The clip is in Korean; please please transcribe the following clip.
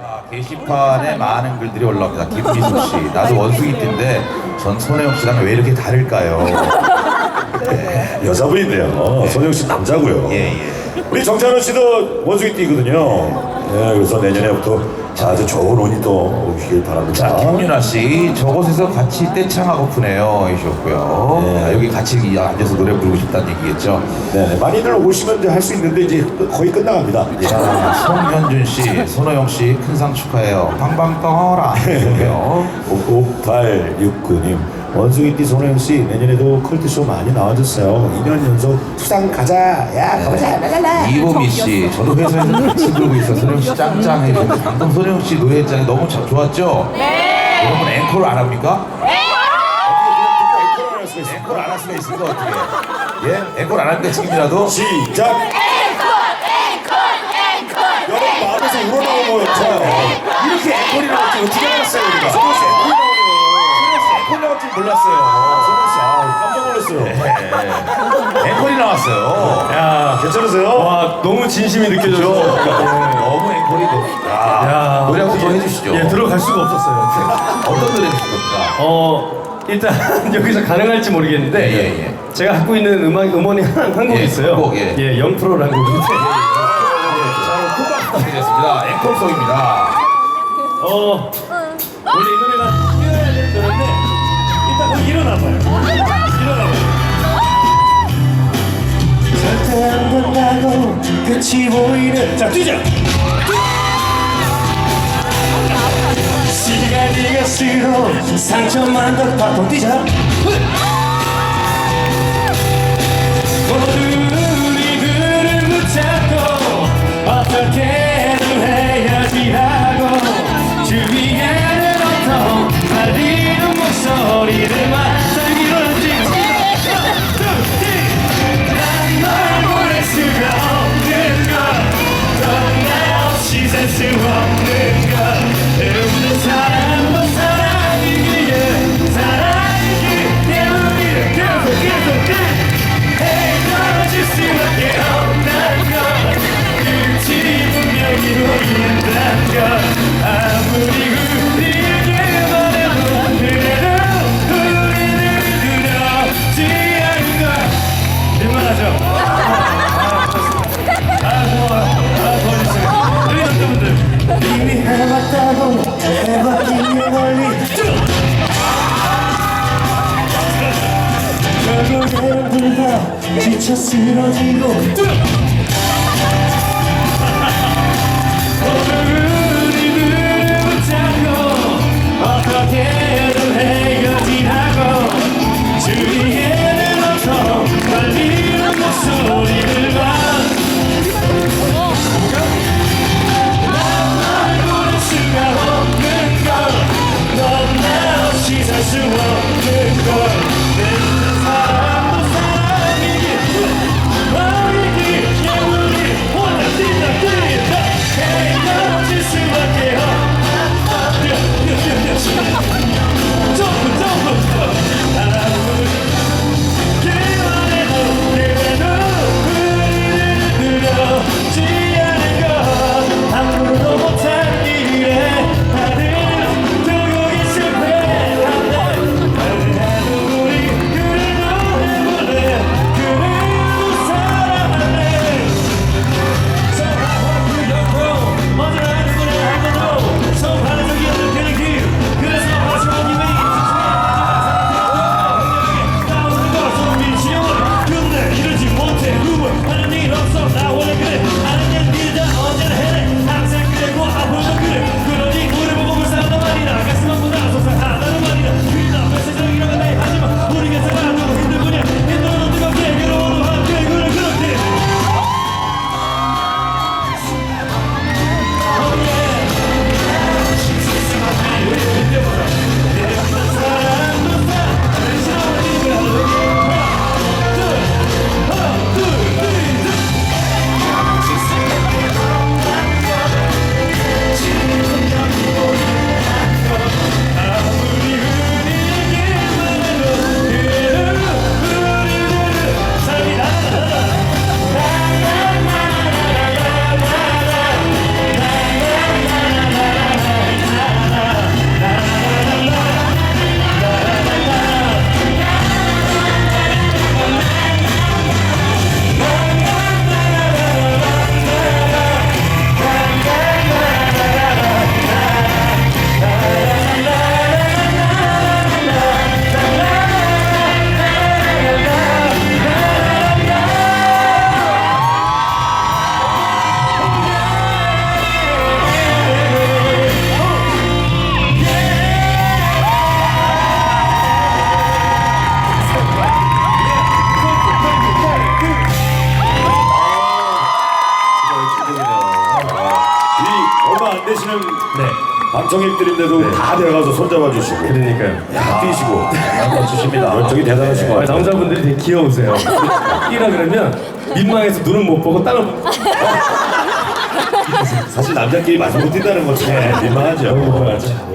자, 게시판에 많은 글들이 올라옵니다. 김미숙 씨, 나도 원숭이 띠인데 전 손혜영 씨랑 왜 이렇게 다를까요? 여자분인데요. 손영 씨 남자고요. 예, 예. 우리 정찬원 씨도 원숭이 띠거든요. 예, 그래서 내년에부터 아주 좋은 운이 또 오시길 바랍니다. 자, 김윤아 씨, 저곳에서 같이 떼창하고프네요. 해주셨고요. 네. 아, 여기 같이 앉아서 노래 부르고 싶다는 얘기겠죠. 네, 많이들 오시면 할수 있는데 이제 거의 끝나갑니다. 예. 자, 송현준 씨, 손호영 씨, 큰 상 축하해요. 방방 떠라. 해주고요. 5869님 원숭이띠 손혜영 씨 내년에도 컬트쇼 많이 나와주세요. 2년 연속 수상 가자. 야 가보자. 랄랄라. 이보미 씨, 저도 회사에서 같이 부르고 있어. 손호영 씨 짱짱 해주는데 방금 손호영 씨 노래했잖아요. 너무 자- 좋았죠? 네. 여러분 앵콜 안 합니까? 앵콜 안 할 수가 있을까 어떻게? 예? 앵콜 안 하니까 지금이라도 시작. 여러분 마음에서 우러나오고 쳐요. 이렇게 앵콜이 나올지 어떻게 알았어요 우리가? 손영 씨 앵콜이 나오네요. 손영 씨 아, 깜짝 놀랐어요. 앵콜이 나왔어요. 야 괜찮으세요? 와 너무 진심이 느껴져서 너무 앵콜이 너무. 야, 야. 노래 한번더 해주시죠. 예 들어갈 수가 없었어요. 어떤 노래 해주십니까? 어 일단 여기서 가능할지 모르겠는데 예, 예. 제가 갖고 있는 음악 음원이 한, 한곡 예, 있어요. 한 곡, 예. 예, 0%라는 곡인데 자, 큰박 부탁드리겠습니다. 앵콜송입니다. 어 원래 이 노래가 거기 일어나봐요. 일어나봐요. 절대 안 된다고 끝이 보이는 자 뛰자. 시간이 갈수록 상처만 더 파고 뛰자. 없이 살수 없는 걸 지쳐 쓰러지고 방청객들인데도 네. 다 내려가서 손잡아 주시고 그러니까요. 야, 뛰시고 주십니다. 열정이 대단하신 것 아, 같아요. 남자분들이 되게 귀여우세요. 뛰라 그러면 민망해서 눈은 못 보고 땅을 보고 사실 남자끼리 마주 못 뛴다는 것이 민망하죠. 민망하죠.